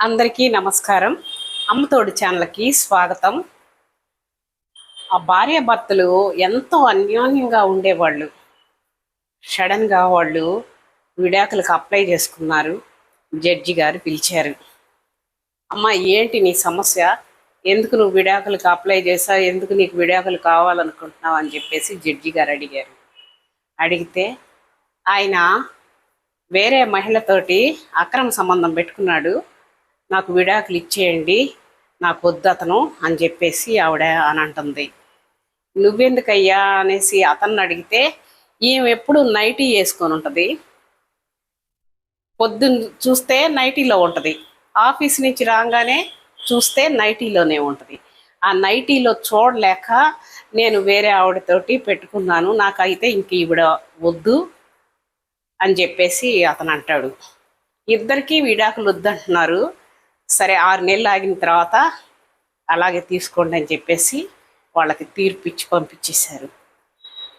అందరికీ నమస్కారం. అమ్మతోడు ఛానల్కి స్వాగతం. ఆ భార్యాభర్తలు ఎంతో అన్యోన్యంగా ఉండేవాళ్ళు. సడన్గా వాళ్ళు విడాకులకు అప్లై చేసుకున్నారు. జడ్జి గారు పిలిచారు. అమ్మ ఏంటి నీ సమస్య? ఎందుకు నువ్వు విడాకులకు అప్లై చేసావు ఎందుకు నీకు విడాకులు కావాలనుకుంటున్నావు? అని చెప్పేసి జడ్జి గారు అడిగారు. అడిగితే ఆయన వేరే మహిళతోటి అక్రమ సంబంధం పెట్టుకున్నాడు. నాకు విడాకులు ఇచ్చేయండి నాకు వద్దు అతను అని చెప్పేసి ఆవిడ అని అంటుంది. నువ్వెందుకయ్యా అనేసి అతన్ని అడిగితే ఈమె ఎప్పుడు నైటీ వేసుకొని ఉంటుంది? పొద్దున్న చూస్తే నైటీలో ఉంటుంది. ఆఫీస్ నుంచి రాగానే చూస్తే నైటీలోనే ఉంటుంది. ఆ నైటీలో చూడలేక నేను వేరే ఆవిడతోటి పెట్టుకున్నాను నాకైతే ఇంక ఈవిడ వద్దు అని చెప్పేసి అతను అంటాడు. ఇద్దరికీ విడాకులు వద్దంటున్నారు. సరే ఆరు నెలలు ఆగిన తర్వాత అలాగే తీసుకోండి అని చెప్పేసి వాళ్ళకి తీర్పు ఇచ్చి పంపించేశారు.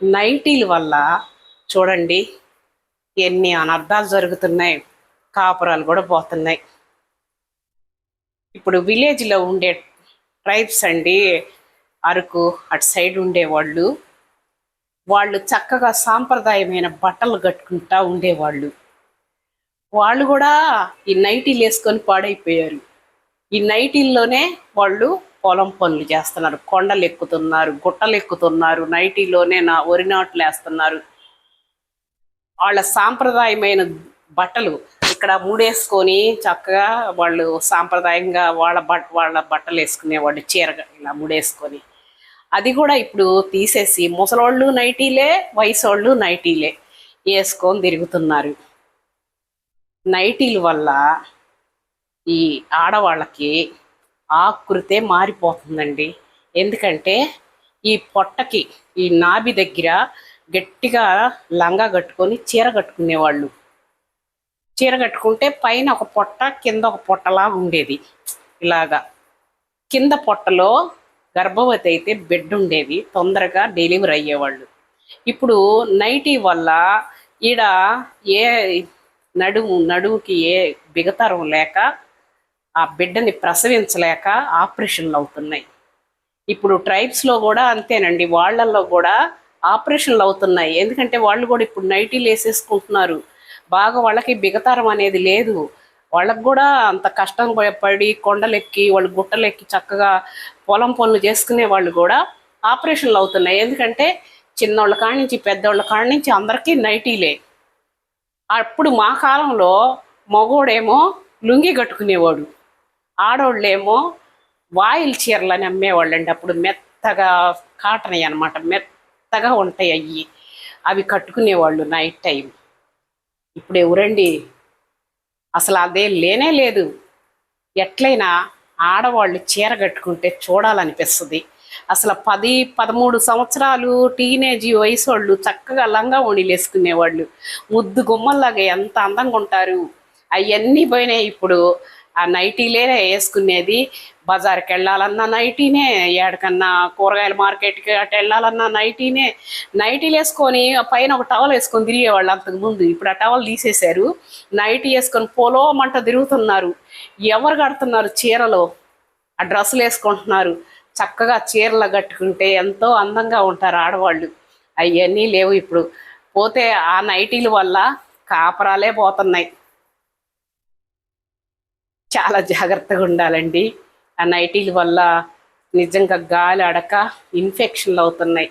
నైటీల వల్ల చూడండి ఎన్ని అనర్థాలు జరుగుతున్నాయి కాపురాలు కూడా పోతున్నాయి. ఇప్పుడు విలేజ్లో ఉండే ట్రైబ్స్ అండి అరకు అటు సైడ్ ఉండేవాళ్ళు. వాళ్ళు చక్కగా సాంప్రదాయమైన బట్టలు కట్టుకుంటా ఉండేవాళ్ళు. వాళ్ళు కూడా ఈ నైటీలు వేసుకొని పాడైపోయారు. ఈ నైటీల్లోనే వాళ్ళు పొలం పనులు చేస్తున్నారు. కొండలు ఎక్కుతున్నారు గుట్టలు ఎక్కుతున్నారు నైటీలోనే నా ఒరినాట్లు వేస్తున్నారు. వాళ్ళ సాంప్రదాయమైన బట్టలు ఇక్కడ ముడేసుకొని చక్కగా వాళ్ళు సాంప్రదాయంగా వాళ్ళ బట్ వాళ్ళ బట్టలు వేసుకునేవాళ్ళు చీరగా ఇలా ముడేసుకొని. అది కూడా ఇప్పుడు తీసేసి ముసలోళ్ళు నైటీలే వయసోళ్ళు నైటీలే వేసుకొని తిరుగుతున్నారు. నైటీల వల్ల ఈ ఆడవాళ్ళకి ఆకృతే మారిపోతుందండి. ఎందుకంటే ఈ పొట్టకి ఈ నాభి దగ్గర గట్టిగా లంగా కట్టుకొని చీర కట్టుకునేవాళ్ళు. చీర కట్టుకుంటే పైన ఒక పొట్ట కింద ఒక పొట్టలా ఉండేది. ఇలాగా కింద పొట్టలో గర్భవతి అయితే బెడ్ ఉండేది. తొందరగా డెలివరీ అయ్యేవాళ్ళు. ఇప్పుడు నైటీ వల్ల ఈడ ఏ నడుము నడుముకి ఏ బిగతరం లేక ఆ బిడ్డని ప్రసవించలేక ఆపరేషన్లు అవుతున్నాయి. ఇప్పుడు ట్రైబ్స్లో కూడా అంతేనండి. వాళ్ళల్లో కూడా ఆపరేషన్లు అవుతున్నాయి. ఎందుకంటే వాళ్ళు కూడా ఇప్పుడు నైటీలు వేసేసుకుంటున్నారు. బాగా వాళ్ళకి బిగతరం అనేది లేదు. వాళ్ళకు కూడా అంత కష్టం పడి కొండలెక్కి వాళ్ళు గుట్టలెక్కి చక్కగా పొలం పనులు చేసుకునే వాళ్ళు కూడా ఆపరేషన్లు అవుతున్నాయి. ఎందుకంటే చిన్నోళ్ళ కాడి నుంచి పెద్దోళ్ళ కాడి నుంచి అందరికీ నైటీలే. అప్పుడు మా కాలంలో మగోడేమో లుంగి కట్టుకునేవాడు. ఆడోళ్ళేమో వాయిల్ చీరలని అమ్మేవాళ్ళండి. అప్పుడు మెత్తగా కాటన్ అనమాట మెత్తగా ఉంటాయి అవి అవి కట్టుకునేవాళ్ళు నైట్ టైం ఇప్పుడు ఎవరండి? అసలు అదే లేనే లేదు. ఎట్లయినా ఆడవాళ్ళు చీర కట్టుకుంటే చూడాలనిపిస్తుంది. అసలు పది పదమూడు సంవత్సరాలు టీనేజీ వయసు వాళ్ళు చక్కగా లంగా ఓణీలు వేసుకునేవాళ్ళు. ముద్దు గుమ్మల్లాగా ఎంత అందంగా ఉంటారు. అవన్నీ పోయినాయి ఇప్పుడు. ఆ నైటీలే వేసుకునేది. బజార్కి వెళ్ళాలన్నా నైటీనే ఎక్కడికన్నా కూరగాయల మార్కెట్కి అటు వెళ్ళాలన్నా నైటీనే. నైటీలు వేసుకొని పైన ఒక టవల్ వేసుకొని తిరిగేవాళ్ళు అంతకు ముందు ఇప్పుడు ఆ టవల్ తీసేశారు. నైటీ వేసుకొని పోలోమంట తిరుగుతున్నారు. ఎవరు కడుతున్నారు చీరలో? ఆ డ్రెస్సులు వేసుకుంటున్నారు. చక్కగా చీరలు కట్టుకుంటే ఎంతో అందంగా ఉంటారు ఆడవాళ్ళు. అవన్నీ లేవు ఇప్పుడు. పోతే ఆ నైటీల వల్ల కాపరాలే పోతున్నాయి. చాలా జాగ్రత్తగా ఉండాలండి. ఆ నైటీల వల్ల నిజంగా గాలి అడక ఇన్ఫెక్షన్లు అవుతున్నాయి.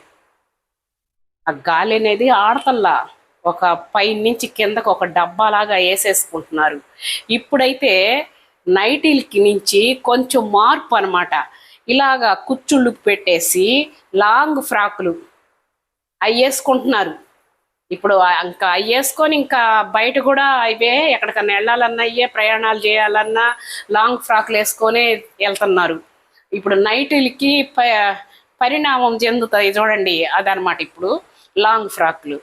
ఆ గాలి అనేది ఆడతల్లా ఒక పై నుంచి కిందకు ఒక డబ్బాలాగా వేసేసుకుంటున్నారు. ఇప్పుడైతే నైటీలకి నుంచి కొంచెం మార్పు అనమాట ఇలాగా కుచ్చుళ్ళు పెట్టేసి లాంగ్ ఫ్రాకులు అవి వేసుకుంటున్నారు ఇప్పుడు ఇంకా అవి వేసుకొని ఇంకా బయట కూడా అవే ఎక్కడికన్నా వెళ్ళాలన్నా అయ్యే ప్రయాణాలు చేయాలన్నా లాంగ్ ఫ్రాక్లు వేసుకొని వెళ్తున్నారు. ఇప్పుడు నైటీలకి ప పరిణామం చెందుతాయి చూడండి అదనమాట ఇప్పుడు లాంగ్ ఫ్రాక్లు.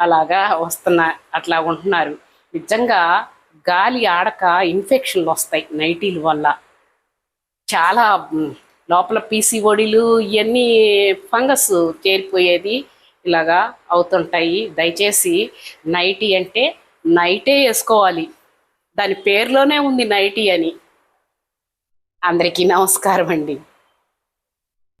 అలాగా వస్తున్న అట్లా ఉంటున్నారు. నిజంగా గాలి ఆడక ఇన్ఫెక్షన్లు వస్తాయి నైటీల వల్ల. చాలా లోపల పీసీఓడీలు ఇవన్నీ ఫంగస్ చేరిపోయేది ఇలాగా అవుతుంటాయి. దయచేసి నైటీ అంటే నైటే వేసుకోవాలి. దాని పేరులోనే ఉంది నైటీ అని. అందరికీ నమస్కారం అండి